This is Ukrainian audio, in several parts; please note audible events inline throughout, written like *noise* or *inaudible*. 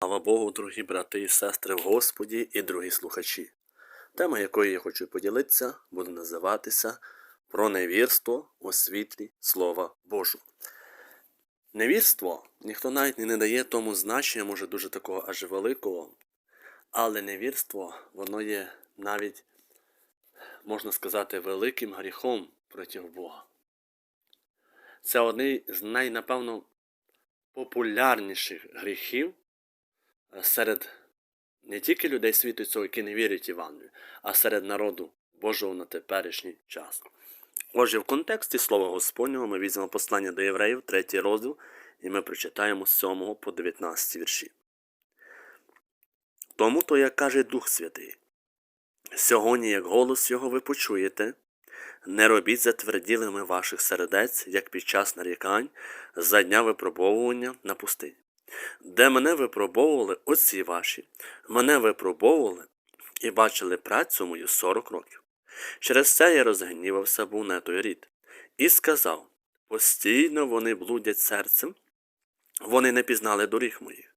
Слава Богу, дорогі брати і сестри в Господі і дорогі слухачі. Тема, якої я хочу поділитися, буде називатися Про невірство у світлі Слова Божого. Невірство ніхто навіть не дає тому значення, може дуже такого аж великого, але невірство, воно є навіть, можна сказати, великим гріхом проти Бога. Це один з найнапевно популярніших гріхів серед не тільки людей світу цього, які не вірять Івангелію, а серед народу Божого на теперішній час. Отже, в контексті Слова Господнього ми візьмемо послання до євреїв, третій розділ, і ми прочитаємо з 7 по 19 вірші. Тому то, як каже Дух Святий, сьогодні, як голос його ви почуєте, не робіть затверділими ваших сердець, як під час нарікань, за дня випробовування на пустині. Де мене випробовували отці ваші, мене випробовували і бачили працю мою сорок років. Через це я розгнівався був на той рід, і сказав постійно вони блудять серцем, вони не пізнали доріг моїх.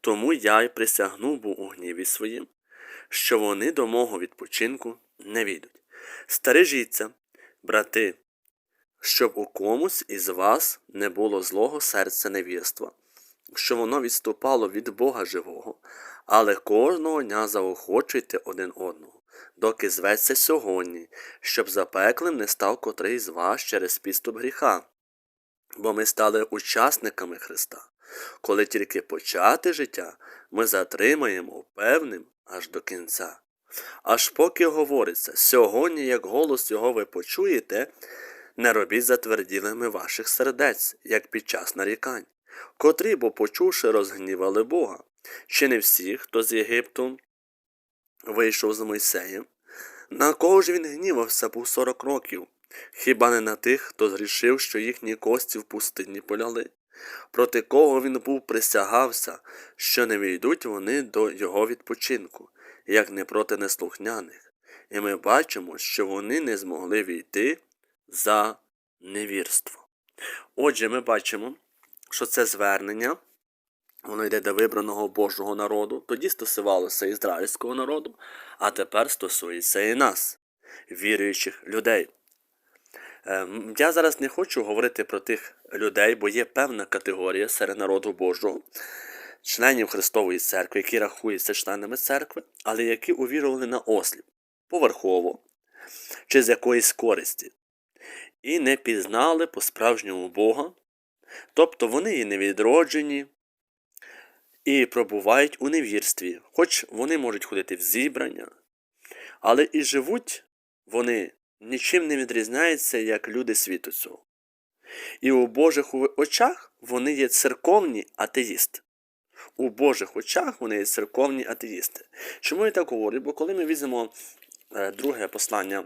Тому я й присягнув був у гніві своїм, що вони до мого відпочинку не війдуть. Стережіться, брати, щоб у комусь із вас не було злого серця невірства, що воно відступало від Бога живого, але кожного дня заохочуйте один одного, доки зветься сьогодні, щоб запеклим не став котрий з вас через підступ гріха. Бо ми стали учасниками Христа. Коли тільки почати життя, ми затримаємо певним аж до кінця. Аж поки говориться, сьогодні, як голос його ви почуєте, не робіть затверділими ваших сердець, як під час нарікань, котрі, бо почувши, розгнівали Бога, чи не всі, хто з Єгипту вийшов з Мойсеєм? На кого ж він гнівався був сорок років? Хіба не на тих, хто зрішив, що їхні кості в пустині поляли? Проти кого він був присягався, що не війдуть вони до його відпочинку, як не проти неслухняних. І ми бачимо, що вони не змогли війти за невірство. Отже, ми бачимо, що це звернення, воно йде до вибраного Божого народу, тоді стосувалося ізраїльського народу, а тепер стосується і нас, віруючих людей. Ем, Я зараз не хочу говорити про тих людей, бо є певна категорія серед народу Божого, членів Христової церкви, які рахуються членами церкви, але які увірували на осліп поверхово чи з якоїсь користі, і не пізнали по-справжньому Бога, тобто вони і невідроджені, і пробувають у невірстві, хоч вони можуть ходити в зібрання, але і живуть вони нічим не відрізняються, як люди світу цього. І у Божих очах вони є церковні атеїсти. У Божих очах вони є церковні атеїсти. Чому я так говорю? Бо коли ми візьмемо е, друге послання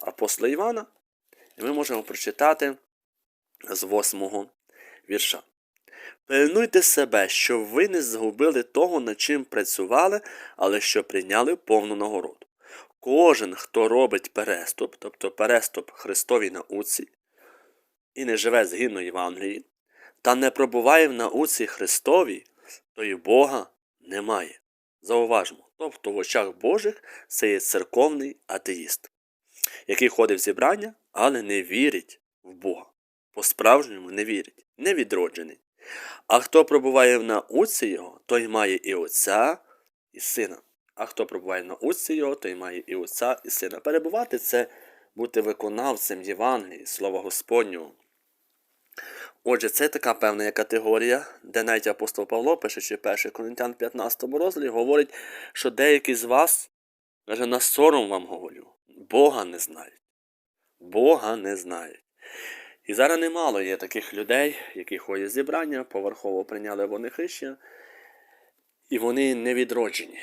апостола Івана, ми можемо прочитати з восьмого вірша. Пильнуйте себе, щоб ви не згубили того, над чим працювали, але що прийняли повну нагороду. Кожен, хто робить переступ, тобто переступ Христовій науці, і не живе згідно Євангелії, та не пробуває в науці Христовій, то й Бога немає. Зауважмо, тобто в очах Божих це є церковний атеїст, який ходить в зібрання, але не вірить в Бога. По-справжньому не вірить, не відроджений. А хто пробуває в науці його, той має і Отця, і Сина. А хто пробуває в науці його, той має і Отця, і Сина. Перебувати це бути виконавцем Євангелії, Слова Господнього. Отже, це така певна категорія, де навіть апостол Павло, пишучи 1 Коринтян 15 розділі, говорить, що деякі з вас, каже, на сором вам говорю, Бога не знають. Бога не знають. І зараз немало є таких людей, які ходять зібрання, поверхово прийняли вони хрещення, і вони не відроджені.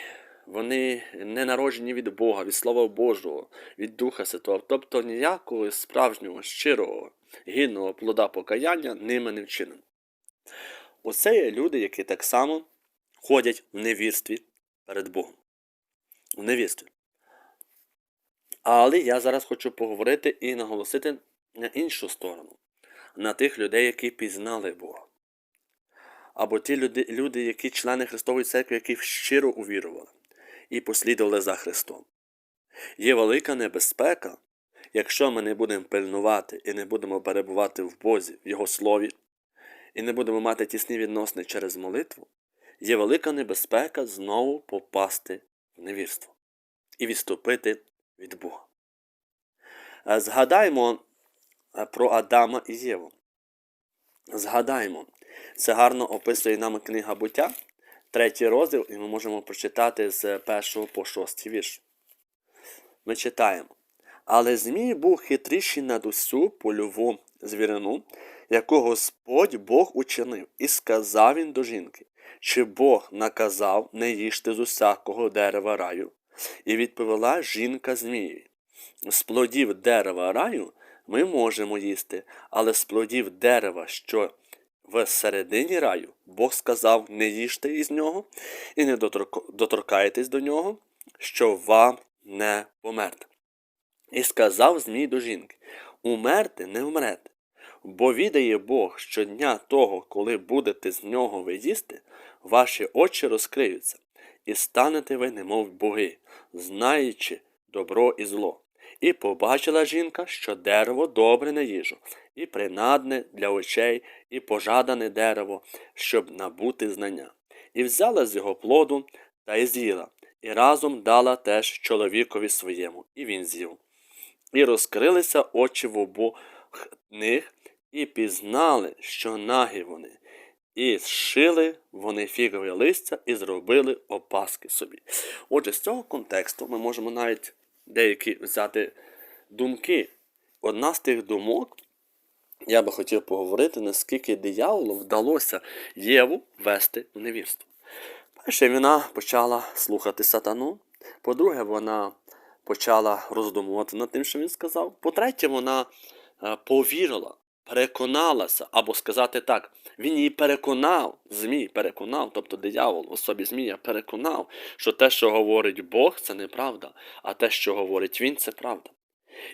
Вони не народжені від Бога, від Слова Божого, від Духа Святого, тобто ніякого справжнього, щирого, гідного плода покаяння ними не вчинено. Оце є люди, які так само ходять в невірстві перед Богом. В невірстві. Але я зараз хочу поговорити і наголосити на іншу сторону, на тих людей, які пізнали Бога. або ті люди, люди, які члени Христової церкви, які щиро увірували і послідували за Христом. Є велика небезпека, якщо ми не будемо пильнувати і не будемо перебувати в Бозі, в Його Слові, і не будемо мати тісні відносини через молитву, є велика небезпека знову попасти в невірство і відступити від Бога. Е, Згадаймо про Адама і Єву. Згадаймо, це гарно описує нам книга буття, третій розділ, і ми можемо прочитати з першого по шостий вірш. Ми читаємо. Але Змій був хитріший над усю польову звірину, яку Господь Бог учинив, і сказав він до жінки, чи Бог наказав не їжте з усякого дерева раю. І відповіла жінка Змієві. З плодів дерева раю ми можемо їсти, але з плодів дерева, що в середині раю, Бог сказав, не їжте із нього і не доторкайтесь до нього, що вам не померте. І сказав Змій до жінки: Умерти не вмрете, бо відає Бог, що дня того, коли будете з нього ви їсти, ваші очі розкриються, і станете ви, немов боги, знаючи добро і зло. І побачила жінка, що дерево добре на їжу, і принадне для очей, і пожадане дерево, щоб набути знання. І взяла з його плоду та й з'їла, і разом дала теж чоловікові своєму, і він з'їв. І розкрилися очі в обох них, і пізнали, що нагі вони, і зшили вони фігове листя і зробили опаски собі. Отже, з цього контексту ми можемо навіть деякі взяти думки. Одна з тих думок, я би хотів поговорити, наскільки дияволу вдалося Єву вести в невірство. Перше, вона почала слухати сатану. По-друге, вона почала роздумувати над тим, що він сказав. По-третє, вона е, повірила, переконалася, або сказати так, він її переконав, Змій переконав, тобто диявол в особі Змія переконав, що те, що говорить Бог, це неправда, а те, що говорить він, це правда.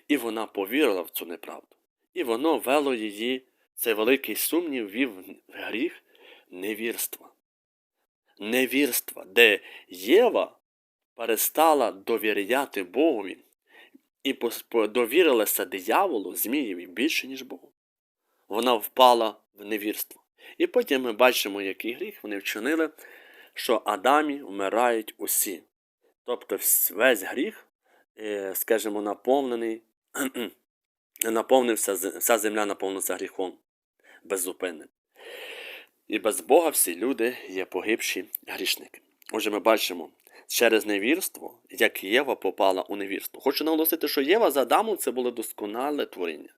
І вона повірила в цю неправду. І воно вело її, цей великий сумнів, вів в гріх невірства. Невірства, де Єва перестала довіряти Богові і довірилася дияволу, Змієві більше, ніж Богу. Вона впала в невірство. І потім ми бачимо, який гріх вони вчинили, що Адамі вмирають усі. Тобто весь гріх, е, скажімо, наповнений, *clears throat* наповнився, вся земля наповнилася гріхом беззупинним. І без Бога всі люди є погибші грішники. Отже, ми бачимо через невірство, як Єва попала у невірство. Хочу наголосити, що Єва з Адамом це було досконале творіння.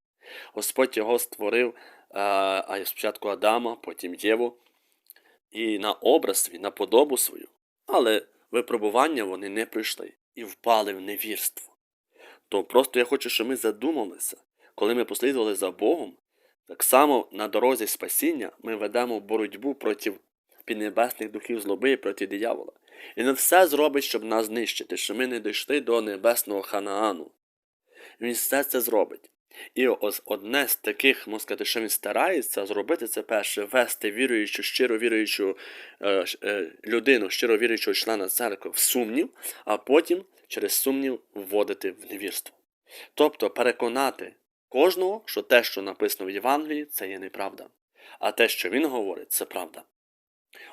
Господь його створив, е, а спочатку Адама, потім Єву, і на образ свій, на подобу свою. Але випробування вони не пройшли і впали в невірство. То просто я хочу, щоб ми задумалися, коли ми послідували за Богом, так само на дорозі спасіння ми ведемо боротьбу проти піднебесних духів злоби і проти диявола. І він все зробить, щоб нас знищити, щоб ми не дійшли до небесного Ханаану. Він все це зробить. І ось одне з таких, можна сказати, що він старається зробити, це перше вести віруючу, щиро віруючу е, е, людину, щиро віруючого члена церкви в сумнів, а потім через сумнів вводити в невірство. Тобто переконати кожного, що те, що написано в Євангелії, це є неправда. А те, що він говорить, це правда.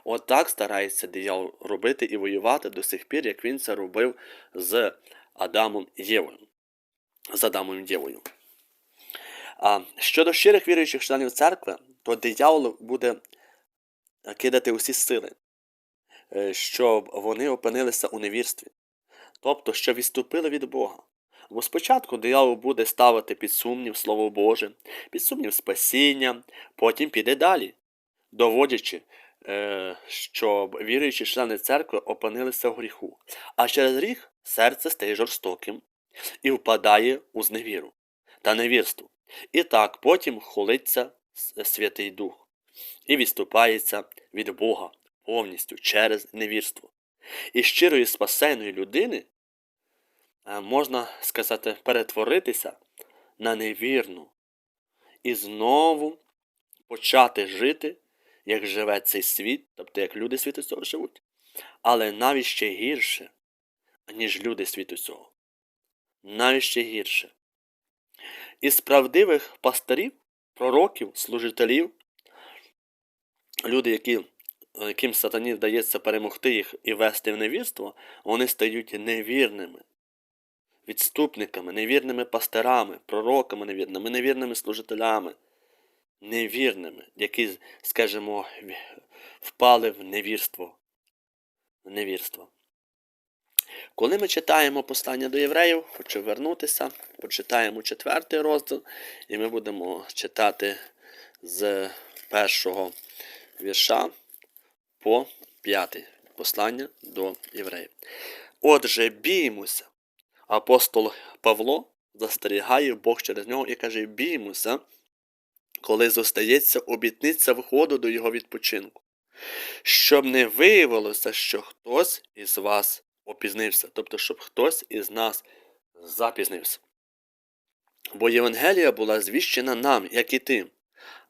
Отак старається диявол робити і воювати до сих пір, як він це робив з Адамом і Євою. З Адамом Євою. А щодо щирих віруючих членів церкви, то диявол буде кидати усі сили, е, щоб вони опинилися у невірстві, тобто, що відступили від Бога. Бо спочатку диявол буде ставити під сумнів Слово Боже, під сумнів спасіння, потім піде далі, доводячи, е, щоб віруючі члени церкви опинилися в гріху. А через гріх серце стає жорстоким і впадає у зневіру та невірство. І так потім холиться Святий Дух і відступається від Бога повністю через невірство. І щирої спасеної людини е, можна сказати перетворитися на невірну і знову почати жити як живе цей світ, тобто як люди світу цього живуть, але навіть ще гірше, ніж люди світу цього. Навіть ще гірше. Із правдивих пастирів, пророків, служителів, люди, які, яким сатані вдається перемогти їх і вести в невірство, вони стають невірними, відступниками, невірними пастирами, пророками невірними, невірними служителями, невірними, які, скажімо, впали в невірство. Невірство. Коли ми читаємо послання до євреїв, хочу вернутися, почитаємо четвертий розділ, і ми будемо читати з першого вірша по п'ятий послання до євреїв. Отже, біймося. Апостол Павло застерігає Бог через нього і каже: біймося, коли зостається обітниця входу до його відпочинку, щоб не виявилося, що хтось із вас опізнився, тобто, щоб хтось із нас запізнився. Бо Євангелія була звіщена нам, як і тим,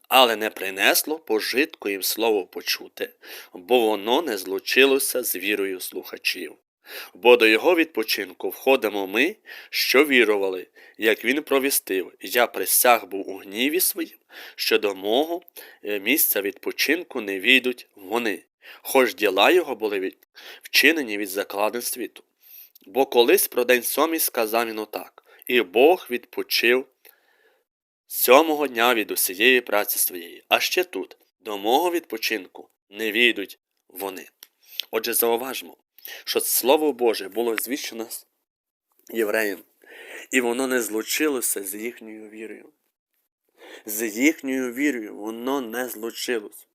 але не принесло пожитку їм слово почути, бо воно не злучилося з вірою слухачів. Бо до його відпочинку входимо ми, що вірували, як він провістив, я присяг був у гніві своїм, що до мого е, місця відпочинку не війдуть вони, хоч діла його були від... вчинені від закладин світу. Бо колись про день сьомий сказав він отак, і Бог відпочив сьомого дня від усієї праці своєї, а ще тут, до мого відпочинку, не війдуть вони. Отже, зауважмо, що Слово Боже було звіщено євреям, і воно не злучилося з їхньою вірою. З їхньою вірою воно не злучилось.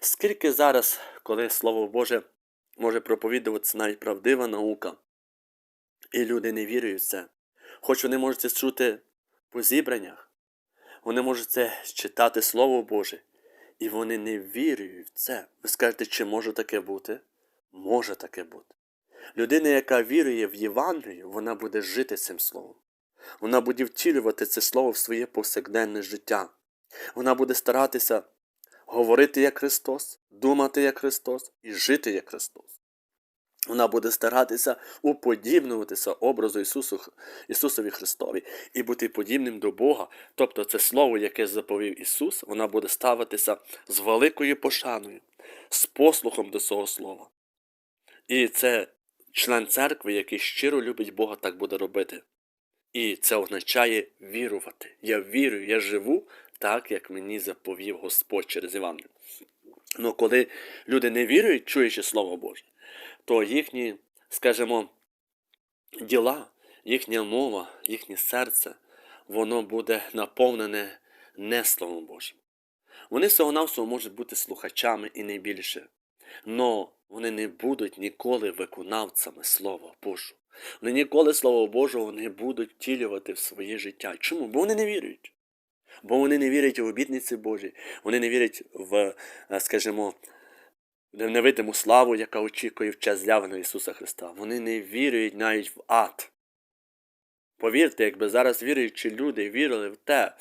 Скільки зараз, коли Слово Боже може проповідуватися навіть правдива наука, і люди не вірують в це, хоч вони можуть це чути по зібраннях, вони можуть це читати Слово Боже, і вони не вірують в це. Ви скажете, чи може таке бути? Може таке бути. Людина, яка вірує в Євангелію, вона буде жити цим словом. Вона буде втілювати це слово в своє повсякденне життя. Вона буде старатися говорити як Христос, думати як Христос і жити як Христос. Вона буде старатися уподібнуватися образу Ісусу, Ісусові Христові і бути подібним до Бога. Тобто це Слово, яке заповів Ісус, вона буде ставитися з великою пошаною, з послухом до цього Слова. І це член церкви, який щиро любить Бога, так буде робити. І це означає вірувати. Я вірю, я живу так, як мені заповів Господь через Івангелію. Ну коли люди не вірують, чуючи Слово Боже, то їхні, скажімо, діла, їхня мова, їхнє серце, воно буде наповнене не Словом Божим. Вони всього навсього можуть бути слухачами і не більше. Но вони не будуть ніколи виконавцями Слова Божого. Вони ніколи Слово Божого не будуть втілювати в своє життя. Чому? Бо вони не вірують. Бо вони не вірять в обітниці Божі, вони не вірять в, е, скажімо, невидиму славу, яка очікує в час з'явлення Ісуса Христа. Вони не вірують навіть в ад. Повірте, якби зараз віруючі люди вірили в те,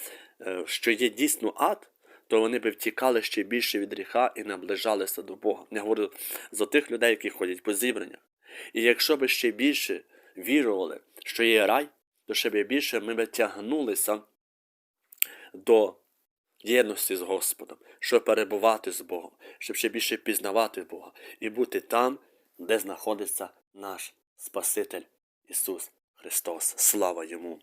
е, що є дійсно ад, то вони би втікали ще більше від гріха і наближалися до Бога. Я говорю за тих людей, які ходять по зібраннях. І якщо би ще більше вірували, що є рай, то ще б більше ми б тягнулися до єдності з Господом, щоб перебувати з Богом, щоб ще більше пізнавати Бога і бути там, де знаходиться наш Спаситель Ісус Христос. Слава Йому!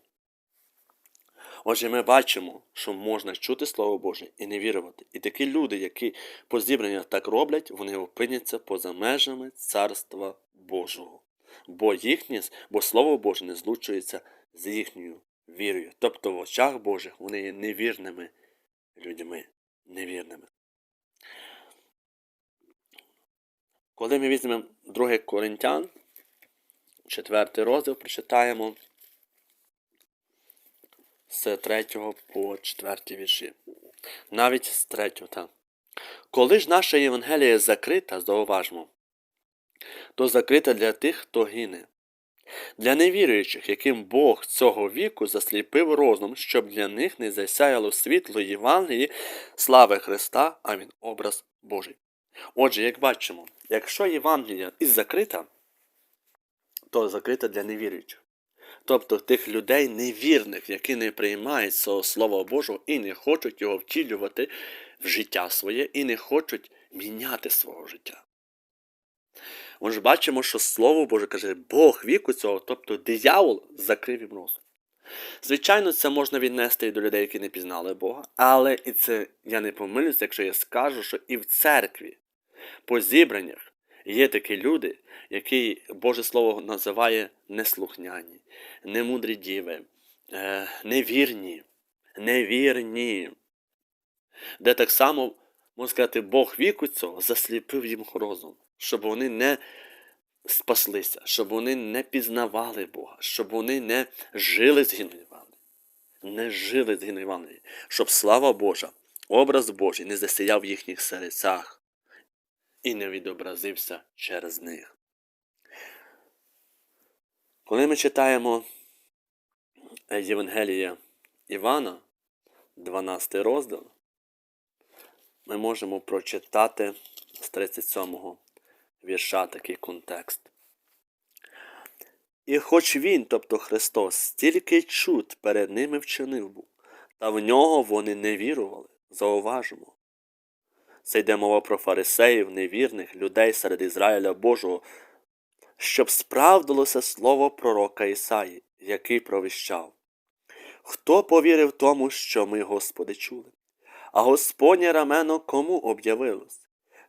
Отже, ми бачимо, що можна чути Слово Боже і не вірувати. І такі люди, які по зібраннях так роблять, вони опиняться поза межами Царства Божого. Бо їхнє, бо Слово Боже не злучується з їхньою вірою. Тобто в очах Божих вони є невірними людьми. Невірними. Коли ми візьмемо 2 Коринтян, 4 розділ, прочитаємо з 3 по 4 вірші. Навіть з 3, так. Коли ж наша Євангелія закрита, зауважмо, то закрита для тих, хто гине. Для невіруючих, яким Бог цього віку засліпив розум, щоб для них не засяяло світло Євангелії, слави Христа, а він образ Божий. Отже, як бачимо, якщо Євангелія і закрита, то закрита для невіруючих. Тобто тих людей невірних, які не приймають цього Слова Божого і не хочуть його втілювати в життя своє, і не хочуть міняти свого життя. Ми ж бачимо, що Слово Боже каже, Бог віку цього, тобто диявол закрив їм розум. Звичайно, це можна віднести і до людей, які не пізнали Бога, але і це я не помилюся, якщо я скажу, що і в церкві, по зібраннях є такі люди, які Боже Слово називає неслухняні, немудрі діви, е, невірні, невірні, де так само, можна сказати, Бог віку цього засліпив їм розум, щоб вони не спаслися, щоб вони не пізнавали Бога, щоб вони не жили згідно Євангелії, не жили згідно Євангелії, щоб слава Божа, образ Божий не засіяв в їхніх серцях і не відобразився через них. Коли ми читаємо е, Євангелія Івана, 12 розділ, ми можемо прочитати з 37-го вірша такий контекст. І хоч він, тобто Христос, стільки чуд перед ними вчинив був, та в нього вони не вірували, зауважимо. Це йде мова про фарисеїв, невірних, людей серед Ізраїля Божого, щоб справдилося слово пророка Ісаї, який провіщав. Хто повірив тому, що ми, Господи, чули? А Господнє рамено кому об'явилось?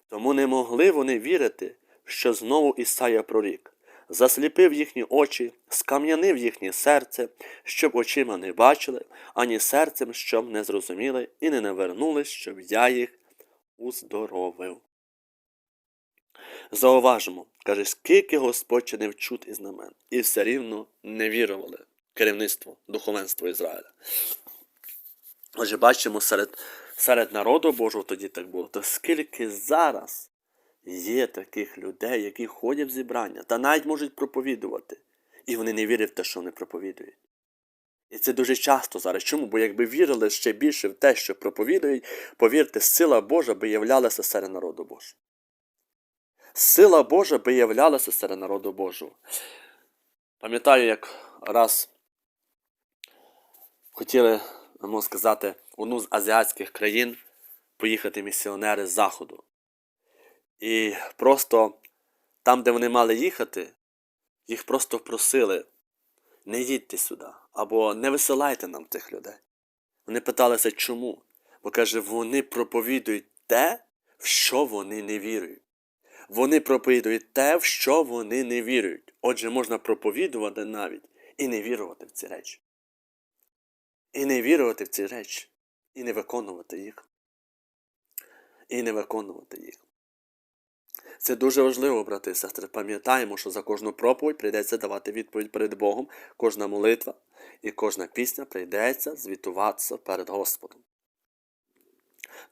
Тому не могли вони вірити, що знову Ісая прорік, засліпив їхні очі, скам'янив їхнє серце, щоб очима не бачили, ані серцем, щоб не зрозуміли, і не навернулись, щоб я їх уздоровив. Зауважимо, каже, скільки Господь чинив чуд і знамен, і все рівно не вірували керівництво, духовенство Ізраїля. Отже, бачимо серед, серед народу Божого тоді так було, то скільки зараз є таких людей, які ходять в зібрання та навіть можуть проповідувати, і вони не вірять в те, що вони проповідують. І це дуже часто зараз. Чому? Бо якби вірили ще більше в те, що проповідують, повірте, сила Божа би являлася серед народу Божого. Сила Божа би являлася серед народу Божого. Пам'ятаю, як раз хотіли, можна сказати, одну з азіатських країн поїхати місіонери з Заходу. І просто там, де вони мали їхати, їх просто просили не їдьте сюди, або не висилайте нам тих людей. Вони питалися, чому? Бо каже, вони проповідують те, в що вони не вірують. Вони проповідують те, в що вони не вірують. Отже, можна проповідувати навіть і не вірувати в ці речі. І не вірувати в ці речі, і не виконувати їх. І не виконувати їх. Це дуже важливо, брати і сестри. Пам'ятаємо, що за кожну проповідь прийдеться давати відповідь перед Богом, кожна молитва і кожна пісня прийдеться звітуватися перед Господом.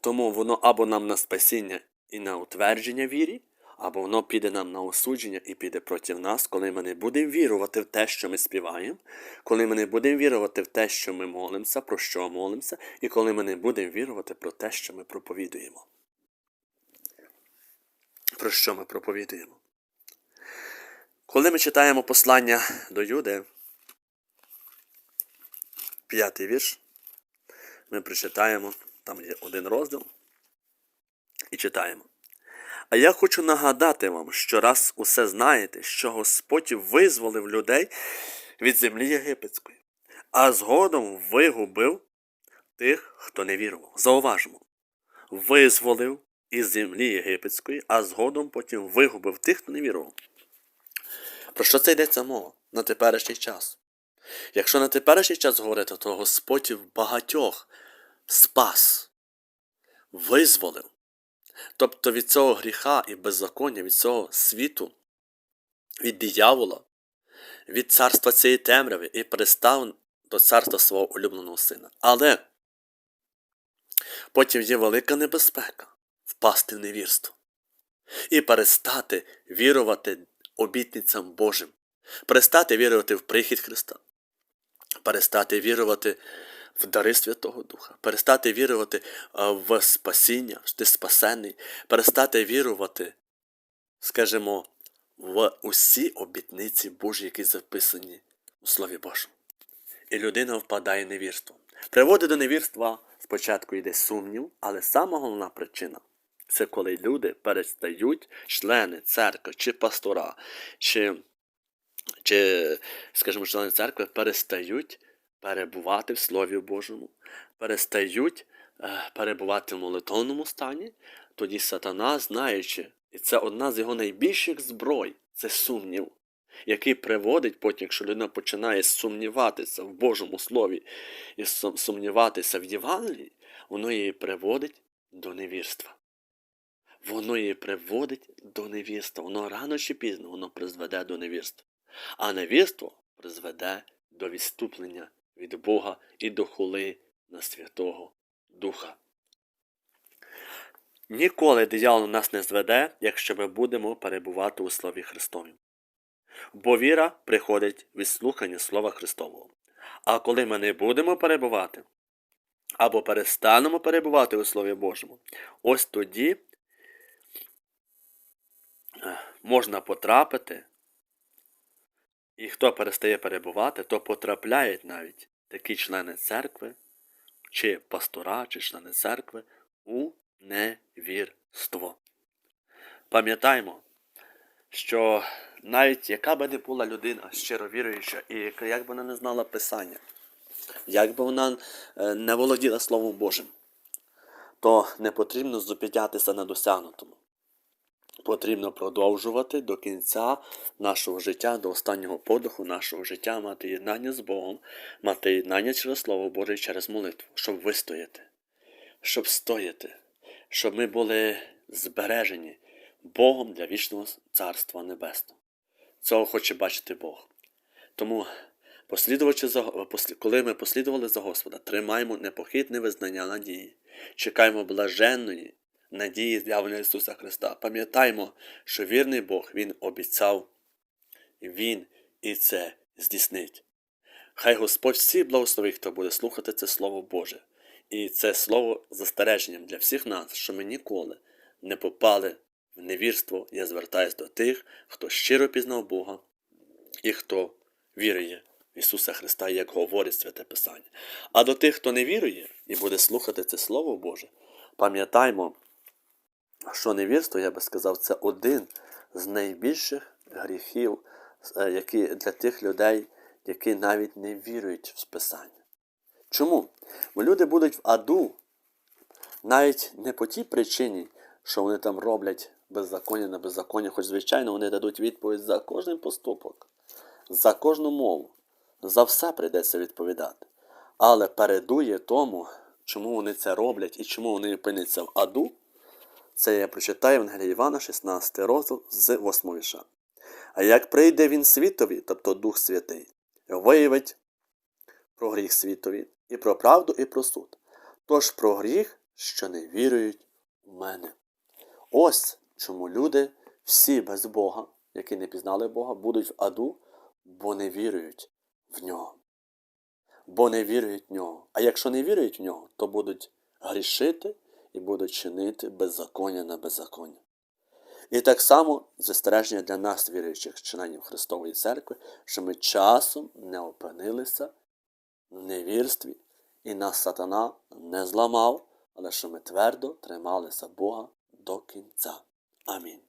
Тому воно або нам на спасіння і на утвердження вірі, або воно піде нам на осудження і піде проти нас, коли ми не будемо вірувати в те, що ми співаємо, коли ми не будемо вірувати в те, що ми молимося, про що молимося, і коли ми не будемо вірувати про те, що ми проповідуємо. Про що ми проповідуємо? Коли ми читаємо послання до Юди, п'ятий вірш, ми прочитаємо, там є один розділ, і читаємо. А я хочу нагадати вам, що раз усе знаєте, що Господь визволив людей від землі єгипетської, а згодом вигубив тих, хто не вірував. Зауважимо, визволив із землі єгипетської, а згодом потім вигубив тих, хто не вірував. Про що це йдеться мова на теперішній час? Якщо на теперішній час говорити, то Господь багатьох спас, визволив. Тобто від цього гріха і беззаконня, від цього світу, від диявола, від царства цієї темряви і перестав до царства свого улюбленого сина. Але потім є велика небезпека впасти в невірство і перестати вірувати обітницям Божим, перестати вірувати в прихід Христа, перестати вірувати в дари Святого Духа, перестати вірувати в спасіння, що ти спасений, перестати вірувати, скажімо, в усі обітниці Божі, які записані у Слові Божому. І людина впадає в невірство. Приводить до невірства спочатку йде сумнів, але сама головна причина це коли люди перестають, члени церкви чи пастора, чи, чи скажімо, члени церкви перестають перебувати в Слові Божому, перестають е, перебувати в молитовному стані, тоді сатана, знаючи, і це одна з його найбільших зброй, це сумнів, який приводить потім, якщо людина починає сумніватися в Божому Слові і сумніватися в Євангелії, воно її приводить до невірства. Воно її приводить до невірства. Воно рано чи пізно воно призведе до невірства. А невірство призведе до відступлення від Бога і до хули на Святого Духа. Ніколи диявол нас не зведе, якщо ми будемо перебувати у Слові Христові. Бо віра приходить від слухання Слова Христового. А коли ми не будемо перебувати, або перестанемо перебувати у Слові Божому, ось тоді можна потрапити, і хто перестає перебувати, то потрапляють навіть такі члени церкви, чи пастора, чи члени церкви у невірство. Пам'ятаймо, що навіть яка би не була людина щиро віруюча, і як би вона не знала Писання, як би вона е, не володіла Словом Божим, то не потрібно зупинятися на досягнутому. Потрібно продовжувати до кінця нашого життя, до останнього подиху нашого життя, мати єднання з Богом, мати єднання через Слово Боже і через молитву, щоб вистояти, щоб стояти, щоб ми були збережені Богом для вічного Царства Небесного. Цього хоче бачити Бог. Тому, послідувачи за, послі- коли ми послідували за Господа, тримаємо непохитне визнання надії, чекаємо блаженної надії з'явлення Ісуса Христа. Пам'ятаймо, що вірний Бог Він обіцяв, Він і це здійснить. Хай Господь всіх благословить, хто буде слухати це Слово Боже. І це слово застереженням для всіх нас, що ми ніколи не попали в невірство. Я звертаюся до тих, хто щиро пізнав Бога і хто вірує в Ісуса Христа, як говорить Святе Писання. А до тих, хто не вірує і буде слухати це Слово Боже, пам'ятаймо, що невірство, я би сказав, це один з найбільших гріхів, е, які для тих людей, які навіть не вірують в Списання. Чому? Бо люди будуть в аду навіть не по тій причині, що вони там роблять беззаконня на беззаконня, хоч, звичайно, вони дадуть відповідь за кожен поступок, за кожну мову, за все прийдеться відповідати. Але передує тому, чому вони це роблять і чому вони опиняться в аду, це я прочитаю Євангелія Івана, 16 розділ з 8 віша. А як прийде він світові, тобто Дух Святий, виявить про гріх світові, і про правду, і про суд. Тож про гріх, що не вірують в мене. Ось чому люди, всі без Бога, які не пізнали Бога, будуть в аду, бо не вірують в нього. Бо не вірують в нього. А якщо не вірують в нього, то будуть грішити і будуть чинити беззаконня на беззаконня. І так само застереження для нас, віруючих членів Христової Церкви, що ми часом не опинилися в невірстві, і нас сатана не зламав, але що ми твердо трималися Бога до кінця. Амінь.